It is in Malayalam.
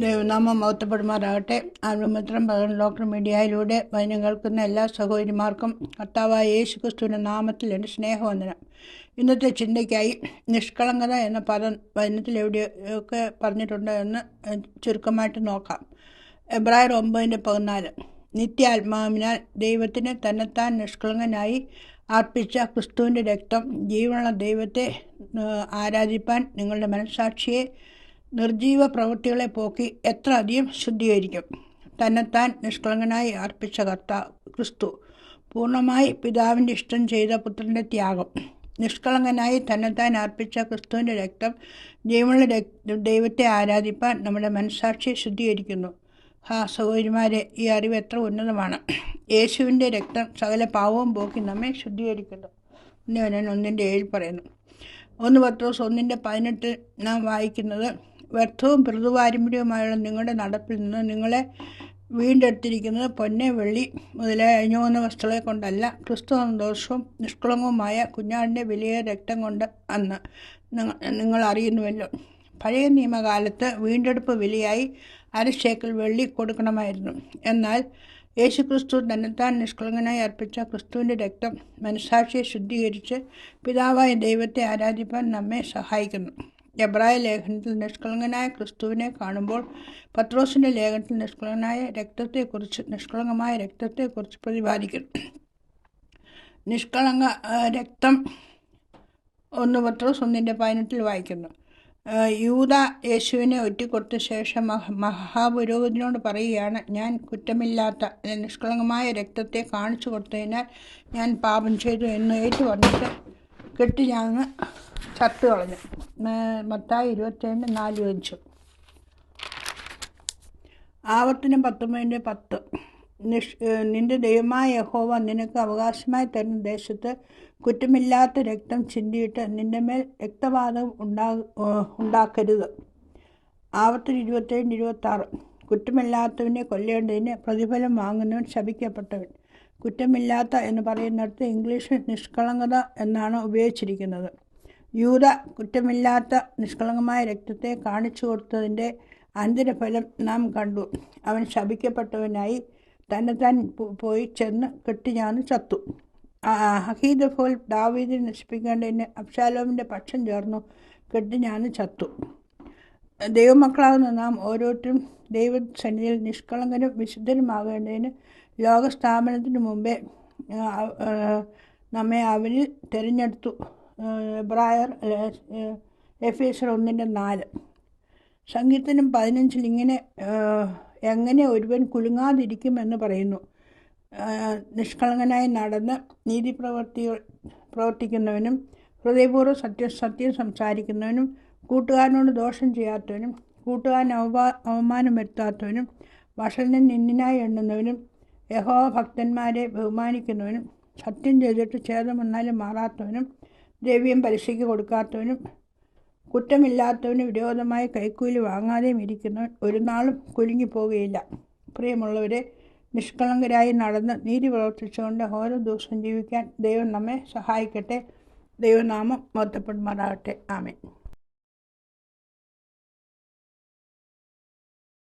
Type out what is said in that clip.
ദൈവനാമം മൗത്തപ്പെടുമാറാകട്ടെ ആത്മമിത്രം പകൽ ലോക്കൽ മീഡിയയിലൂടെ വചനം കേൾക്കുന്ന എല്ലാ സഹോദരിമാർക്കും കർത്താവായ യേശു ക്രിസ്തുവിന്റെ നാമത്തിൽ എന്റെ സ്നേഹവന്ദനം. ഇന്നത്തെ ചിന്തയ്ക്കായി നിഷ്കളങ്കത എന്ന പദം വചനത്തിൽ എവിടെയൊക്കെ പറഞ്ഞിട്ടുണ്ട് എന്ന് ചുരുക്കമായിട്ട് നോക്കാം. എബ്രായർ ഒമ്പതിന്റെ പതിനാല്. നിത്യാത്മാവിനാൽ ദൈവത്തിന് തന്നെത്താൻ നിഷ്കളങ്കനായി അർപ്പിച്ച ക്രിസ്തുവിന്റെ രക്തം ജീവനുള്ള ദൈവത്തെ ആരാധിപ്പാൻ നിങ്ങളുടെ മനസ്സാക്ഷിയെ നിർജീവ പ്രവൃത്തികളെ പോക്കി എത്ര അധികം ശുദ്ധീകരിക്കും തന്നെത്താൻ നിഷ്കളങ്കനായി അർപ്പിച്ച കർത്താവ് ക്രിസ്തു പൂർണമായി പിതാവിന്റെ ഇഷ്ടം ചെയ്ത പുത്രന്റെ ത്യാഗം. നിഷ്കളങ്കനായി തന്നെത്താൻ അർപ്പിച്ച ക്രിസ്തുവിന്റെ രക്തം ജീവനുള്ള ദൈവത്തെ ആരാധിപ്പാൻ നമ്മുടെ മനസ്സാക്ഷിയെ ശുദ്ധീകരിക്കുന്നു. ഹാ സഹോദരിമാരെ ഈ അറിവ് എത്ര ഉന്നതമാണ്. യേശുവിന്റെ രക്തം സകല പാവവും പോക്കി നമ്മെ ശുദ്ധീകരിക്കുന്നു. എന്ന് ഞാൻ ഒന്നിന്റെ ഏഴ് പറയുന്നു. ഒന്ന് പത്ത് ദിവസം ഒന്നിന്റെ പതിനെട്ട് നാം വായിക്കുന്നത് വ്യർത്ഥവും പ്രതുപാരമ്പര്യവുമായുള്ള നിങ്ങളുടെ നടപ്പിൽ നിന്ന് നിങ്ങളെ വീണ്ടെടുത്തിരിക്കുന്നത് പൊന്നെ വെള്ളി മുതലായ അഴിഞ്ഞുപോകുന്ന വസ്തുക്കളെ കൊണ്ടല്ല. ക്രിസ്തു സന്തോഷവും നിഷ്കളങ്കവുമായ കുഞ്ഞാടിന്റെ വലിയ രക്തം കൊണ്ട് അന്ന് നിങ്ങ- നിങ്ങൾ അറിയുന്നുവല്ലോ. പഴയ നിയമകാലത്ത് വീണ്ടെടുപ്പ് വിലയായി അരശേക്കൽ വെള്ളി കൊടുക്കണമായിരുന്നു. എന്നാൽ യേശുക്രിസ്തു തന്നെത്താൻ നിഷ്കളങ്കനായി അർപ്പിച്ച ക്രിസ്തുവിന്റെ രക്തം മനസാക്ഷിയെ ശുദ്ധീകരിച്ച് പിതാവായ ദൈവത്തെ ആരാധിപ്പാൻ നമ്മെ സഹായിക്കുന്നു. എബ്രായ ലേഖനത്തിൽ നിഷ്കളങ്കനായ ക്രിസ്തുവിനെ കാണുമ്പോൾ പത്രോസിന്റെ ലേഖനത്തിൽ നിഷ്കളങ്കനായ രക്തത്തെക്കുറിച്ച് നിഷ്കളങ്കമായ രക്തത്തെക്കുറിച്ച് പ്രതിപാദിക്കുന്നു. നിഷ്കളങ്ക രക്തം ഒന്ന് പത്രോസ് ഒന്നിന്റെ പതിനെട്ടിൽ വായിക്കുന്നു. യൂത യേശുവിനെ ഒറ്റിക്കൊടുത്ത ശേഷം മഹ- മഹാപുരോഹിതനോട് പറയുകയാണ് ഞാൻ കുറ്റമില്ലാത്ത നിഷ്കളങ്കമായ രക്തത്തെ കാണിച്ചു കൊടുത്തതിനാൽ ഞാൻ പാപം ചെയ്തു എന്ന് ഏറ്റു പറഞ്ഞിട്ട് കെട്ടി ഞാൻ ചത്തു കളഞ്ഞു മത്തായി ഇരുപത്തേഴ് നാല് അഞ്ച് ആവർത്തനം പത്തൊമ്പതിന്റെ പത്ത്. നിഷ് നിന്റെ ദൈവമായ യഹോവ നിനക്ക് അവകാശമായി തരുന്ന ദേശത്ത് കുറ്റമില്ലാത്ത രക്തം ചിന്തിയിട്ട് നിന്റെ മേൽ രക്തപാതം ഉണ്ടാ ഉണ്ടാക്കരുത്. ആവർത്തനം ഇരുപത്തേഴ് ഇരുപത്താറ്. കുറ്റമില്ലാത്തവനെ കൊല്ലേണ്ടതിന് പ്രതിഫലം വാങ്ങുന്നവൻ ശപിക്കപ്പെട്ടവൻ. കുറ്റമില്ലാത്ത എന്ന് പറയുന്നിടത്ത് ഇംഗ്ലീഷിൽ നിഷ്കളങ്കത എന്നാണ് ഉപയോഗിച്ചിരിക്കുന്നത്. യൂത കുറ്റമില്ലാത്ത നിഷ്കളങ്കമായ രക്തത്തെ കാണിച്ചു കൊടുത്തതിന്റെ അന്തരഫലം നാം കണ്ടു. അവൻ ശപിക്കപ്പെട്ടവനായി തന്നെ താൻ പോയി ചെന്ന് കെട്ടിഞ്ഞാന്ന് ചത്തു. ഹഹീദഫോൽ ദാവീദിനെ നശിപ്പിക്കേണ്ടതിന് അഫ്ഷാലോമിന്റെ പക്ഷം ചേർന്നു കെട്ടിഞ്ഞാന്ന് ചത്തു. ദൈവമക്കളാകുന്ന നാം ഓരോരുത്തരും ദൈവസന്നിധിയിൽ നിഷ്കളങ്കനും വിശുദ്ധനുമാകേണ്ടതിന് ലോകസ്ഥാപനത്തിന് മുമ്പേ നമ്മെ അവരിൽ തിരഞ്ഞെടുത്തു. എബ്രായർ എഫേസർ ഒന്നിന്റെ നാല്. സംഗീതനും പതിനഞ്ചിൽ ഇങ്ങനെ എങ്ങനെ ഒരുവൻ കുലുങ്ങാതിരിക്കുമെന്ന് പറയുന്നു. നിഷ്കളങ്കനായി നടന്ന് നീതിപ്രവർത്തികൾ പ്രവർത്തിക്കുന്നവനും ഹൃദയപൂർവം സത്യം സത്യം സംസാരിക്കുന്നവനും കൂട്ടുകാരനോട് ദോഷം ചെയ്യാത്തവനും കൂട്ടുകാരൻ അവമാ അവമാനം വരുത്താത്തവനും വഷലിനെ നിന്നിനായി എണ്ണുന്നവനും യഹോവ ഭക്തന്മാരെ ബഹുമാനിക്കുന്നവനും സത്യം ചെയ്തിട്ട് ഛേദം വന്നാലും മാറാത്തവനും ദ്രവ്യം പലിശയ്ക്ക് കൊടുക്കാത്തവനും കുറ്റമില്ലാത്തവന് വിരോധമായി കൈക്കൂലി വാങ്ങാതെയും ഇരിക്കുന്നവൻ ഒരു നാളും കുലുങ്ങിപ്പോകുകയില്ല പ്രിയമുള്ളവരെ നിഷ്കളങ്കരായി നടന്ന് നീതി പ്രവർത്തിച്ചുകൊണ്ട് ഓരോ ദിവസവും ജീവിക്കാൻ ദൈവം നമ്മെ സഹായിക്കട്ടെ. ദൈവനാമം മൊത്തപ്പെടുമാറാകട്ടെ ആമേൻ.